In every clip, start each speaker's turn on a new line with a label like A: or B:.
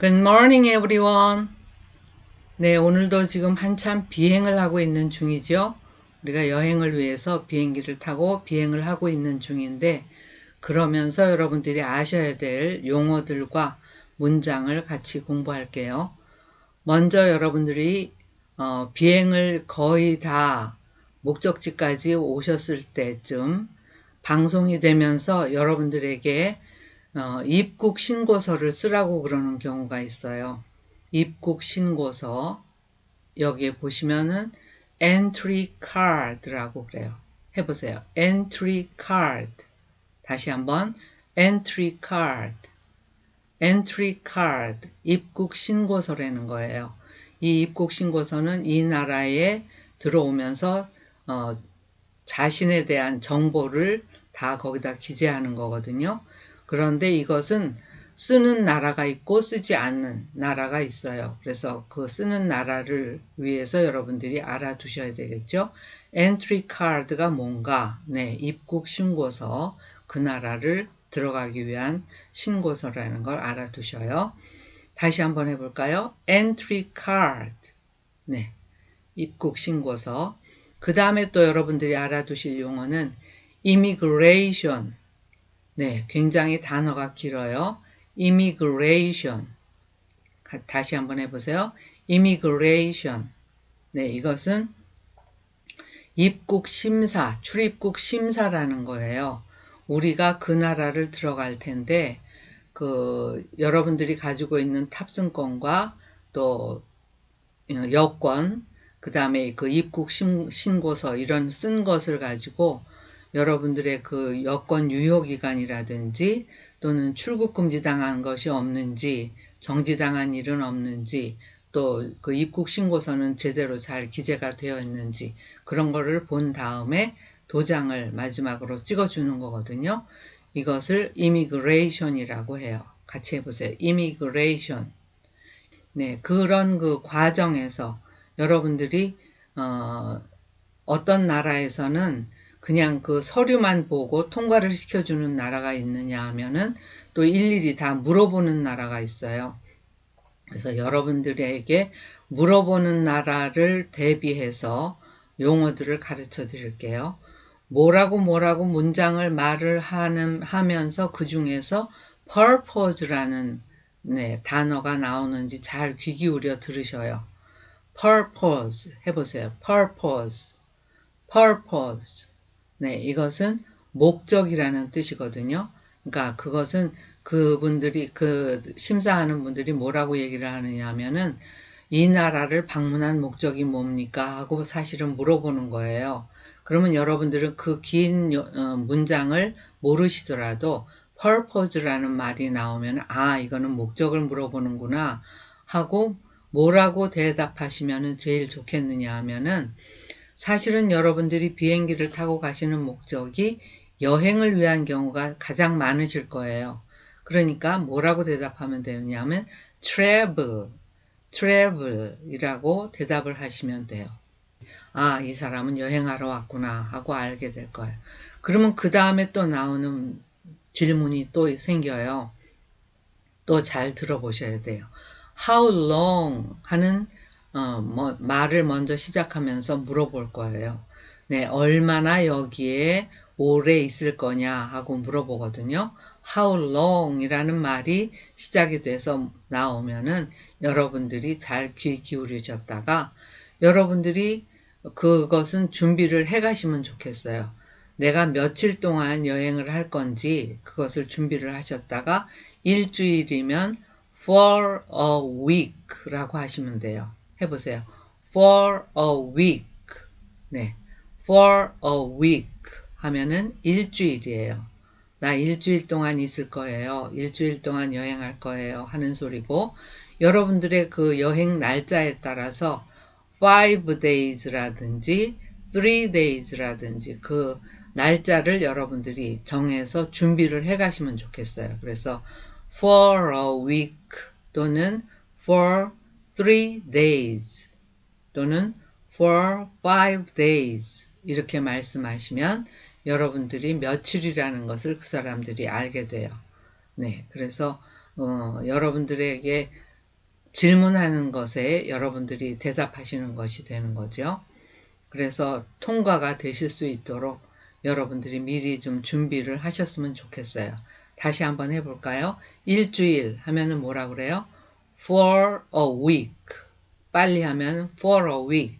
A: Good morning, everyone. 네, 오늘도 지금 한참 비행을 하고 있는 중이죠. 우리가 여행을 위해서 비행기를 타고 비행을 하고 있는 중인데, 그러면서 여러분들이 아셔야 될 용어들과 문장을 같이 공부할게요. 먼저 여러분들이 어, 비행을 거의 다 목적지까지 오셨을 때쯤 방송이 되면서 여러분들에게 어, 입국 신고서를 쓰라고 그러는 경우가 있어요. 입국 신고서 여기에 보시면은 entry card라고 그래요. 해보세요. entry card 다시 한번 entry card entry card 입국 신고서라는 거예요. 이 입국 신고서는 이 나라에 들어오면서 어, 자신에 대한 정보를 다 거기다 기재하는 거거든요. 그런데 이것은 쓰는 나라가 있고 쓰지 않는 나라가 있어요. 그래서 그 쓰는 나라를 위해서 여러분들이 알아두셔야 되겠죠. 엔트리 카드가 뭔가, 네, 입국 신고서, 그 나라를 들어가기 위한 신고서라는 걸 알아두셔요. 다시 한번 해볼까요? 엔트리 카드, 네, 입국 신고서. 그 다음에 또 여러분들이 알아두실 용어는 immigration, 네, 굉장히 단어가 길어요. immigration. 다시 한번 해보세요. immigration. 네, 이것은 입국 심사, 출입국 심사라는 거예요. 우리가 그 나라를 들어갈 텐데, 그, 여러분들이 가지고 있는 탑승권과 또 여권, 그 다음에 그 입국 신고서 이런 쓴 것을 가지고 여러분들의 그 여권 유효 기간이라든지 또는 출국 금지 당한 것이 없는지 정지당한 일은 없는지 또 그 입국 신고서는 제대로 잘 기재가 되어 있는지 그런 거를 본 다음에 도장을 마지막으로 찍어주는 거거든요. 이것을 immigration이라고 해요. 같이 해보세요. immigration. 네, 그런 그 과정에서 여러분들이 어, 어떤 나라에서는 그냥 그 서류만 보고 통과를 시켜주는 나라가 있느냐 하면은 또 일일이 다 물어보는 나라가 있어요. 그래서 여러분들에게 물어보는 나라를 대비해서 용어들을 가르쳐 드릴게요. 뭐라고 뭐라고 문장을 말을 하는, 하면서 그 중에서 purpose라는 네, 단어가 나오는지 잘 귀 기울여 들으셔요. purpose 해보세요. purpose, purpose. 네, 이것은 목적이라는 뜻이거든요. 그러니까 그것은 그분들이 그 심사하는 분들이 뭐라고 얘기를 하느냐 하면은 이 나라를 방문한 목적이 뭡니까 하고 사실은 물어보는 거예요. 그러면 여러분들은 그긴 어, 문장을 모르시더라도 purpose라는 말이 나오면 아 이거는 목적을 물어보는구나 하고 뭐라고 대답하시면 제일 좋겠느냐 하면은 사실은 여러분들이 비행기를 타고 가시는 목적이 여행을 위한 경우가 가장 많으실 거예요. 그러니까 뭐라고 대답하면 되느냐 하면 travel, travel이라고 대답을 하시면 돼요. 아, 이 사람은 여행하러 왔구나 하고 알게 될 거예요. 그러면 그 다음에 또 나오는 질문이 또 생겨요. 또 잘 들어보셔야 돼요. How long 하는 어, 뭐, 말을 먼저 시작하면서 물어볼 거예요. 네, 얼마나 여기에 오래 있을 거냐 하고 물어보거든요. How long 이라는 말이 시작이 돼서 나오면은 여러분들이 잘 귀 기울이셨다가 여러분들이 그것은 준비를 해 가시면 좋겠어요. 내가 며칠 동안 여행을 할 건지 그것을 준비를 하셨다가 일주일이면 for a week라고 하시면 돼요. 해보세요. for a week. 네. for a week 하면은 일주일이에요. 나 일주일 동안 있을 거예요. 일주일 동안 여행할 거예요. 하는 소리고 여러분들의 그 여행 날짜에 따라서 5 days라든지 3 days라든지 그 날짜를 여러분들이 정해서 준비를 해 가시면 좋겠어요. 그래서 for a week 또는 for three days 또는 for five days 이렇게 말씀하시면 여러분들이 며칠이라는 것을 그 사람들이 알게 돼요. 네, 그래서 어, 여러분들에게 질문하는 것에 여러분들이 대답하시는 것이 되는 거죠. 그래서 통과가 되실 수 있도록 여러분들이 미리 좀 준비를 하셨으면 좋겠어요. 다시 한번 해볼까요? 일주일 하면은 뭐라 그래요? For a week. 빨리 하면 for a week.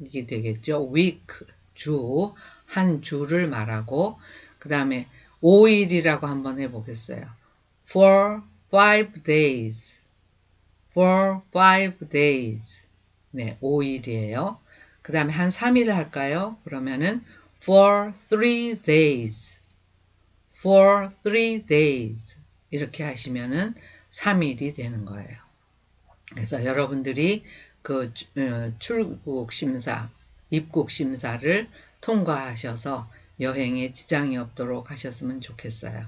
A: 이게 되겠죠. week. 주. 한 주를 말하고, 그 다음에 5일이라고 한번 해보겠어요. for five days. for five days. 네, 5일이에요. 그 다음에 한 3일을 할까요? 그러면은 for three days. for three days. 이렇게 하시면은 3일이 되는 거예요. 그래서 여러분들이 그 어, 출국 심사, 입국 심사를 통과하셔서 여행에 지장이 없도록 하셨으면 좋겠어요.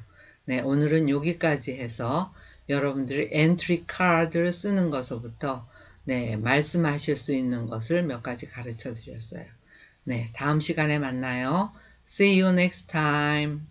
A: 네, 오늘은 여기까지 해서 여러분들이 엔트리 카드를 쓰는 것부터 네, 말씀하실 수 있는 것을 몇 가지 가르쳐 드렸어요. 네, 다음 시간에 만나요. See you next time.